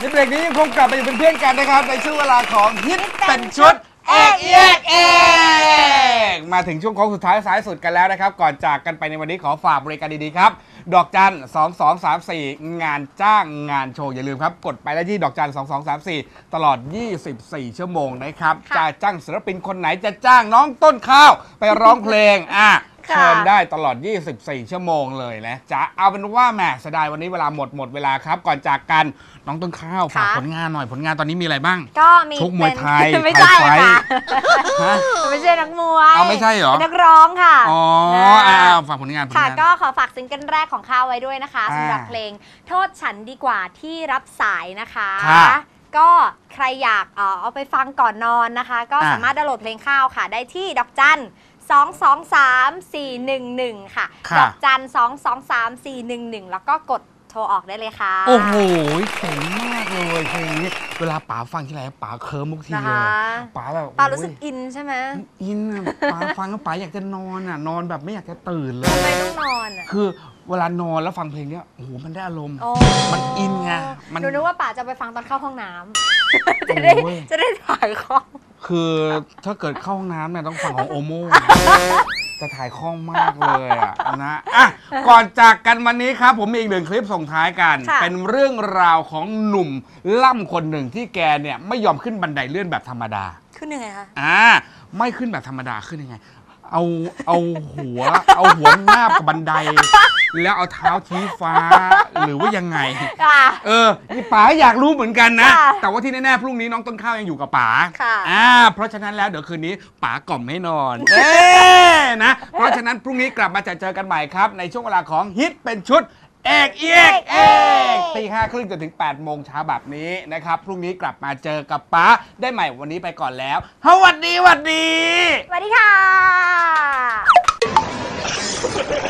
ในเบรกนี้ยังคงกลับไปอยู่เป็นเพื่อนกันนะครับ ในช่วงเวลาของฮิตเป็นชุดเอกเอกเอกมาถึงช่วงโค้งสุดท้ายซ้ายสุดกันแล้วนะครับ ก่อนจากกันไปในวันนี้ขอฝากบริการดีๆครับ ดอกจัน 2 2 3 4 งานจ้างงานโชว์ อย่าลืมครับ กดไปได้ที่ดอกจัน 2 2 3 4 ตลอด 24 ชั่วโมงนะครับค่ะจะจ้างศิลปินคนไหนจะจ้างน้องต้นข้าว ไปร้องเพลงอะค่ะ เชิญได้ตลอด 24 ชั่วโมงเลยนะจะเอาเป็นว่าแหมเสียดายวันนี้เวลาหมดหมดเวลาครับ ก่อนจากกันน้องต้นข้าวฝากค่ะ ผลงานหน่อยผลงานตอนนี้มีอะไรบ้าง ก็มีชกมวยไทยเป็นไม่ใช่ไทยไฟท์ ค่ะฮะ ไม่ใช่นักมวยเอาไม่ใช่เหรอป็นนักร้องค่ะอ๋อนะอ่าฝากผลงานผลค่ะงาน ก็ขอฝากซิงเกิลแรกของข้าวไว้ด้วยนะคะอ่าสำหรับเพลงโทษฉันดีกว่าที่รับสายนะคะ ค่ะก็ใครอยากเอ่อเอาไปฟังก่อนนอนนะคะ ก็อ่า สามารถดาวน์โหลดเพลงข้าวค่ะ ได้ที่ดอกจัน 2 2 3 4 1 1 ค่ะค่ะ ดอกจัน 2 2 3 4 1 1 แล้วก็กดโทรออกได้เลยค่ะ โอ้โหเจ๋งมากเลยเพลงนี้เวลาป๋าฟังที่ไรป๋าเคิร์มทุกทีนะเลยคะป๋าแบบปารู้สึกโอ้ยอินใช่ไหมอินอะป๋าฟังแล้วป๋าอยากจะนอนอะ นอนแบบไม่อยากจะตื่นเลยทำไมต้องนอนอะคือเวลานอนแล้วฟังเพลงเนี้ยโอ้โหมันได้อารมณ์ โอ้มันอินไงมัน หนูนึกว่าป๋าจะไปฟังตอนเข้าห้องน้ำจะได้โอ้ย จะได้ถ่ายข้อม คือถ้าเกิดเข้าห้องน้ำเนี่ยต้องฟังของโอโม่จะถ่ายคล่องมากเลยอะนะอะก่อนจากกันวันนี้ครับ ผมมีอีกหนึ่งคลิปส่งท้ายกัน ค่ะ เป็นเรื่องราวของหนุ่มล่ำคนหนึ่งที่แกเนี่ยไม่ยอมขึ้นบันไดเลื่อนแบบธรรมดา ขึ้นยังไงคะ อ่าไม่ขึ้นแบบธรรมดาขึ้นยังไง เอาเอาหัว เอาหัวหน้าบกับบันได แล้วเอาเท้าชี้ฟ้า หรือว่ายังไง ค่ะ เออนี่ป๋าอยากรู้เหมือนกันนะ ค่ะแต่ว่าที่แน่ๆพรุ่งนี้น้องต้นข้าวยังอยู่กับป๋าค่ะ อ่า เพราะฉะนั้นแล้วเดี๋ยวคืนนี้ป๋ากล่อมให้นอน เอ๊นะ เพราะฉะนั้นพรุ่งนี้กลับมาจะเจอกันใหม่ครับ ในช่วงเวลาของฮิตเป็นชุดเอกเอกเอกตีห้าครึ่งจนถึง8ปดโมงเช้าแบบนี้นะครับ พรุ่งนี้กลับมาเจอกับป๋าได้ใหม่วันนี้ไปก่อนแล้วสวัสดีสวัสดี สวัสดีค่ะ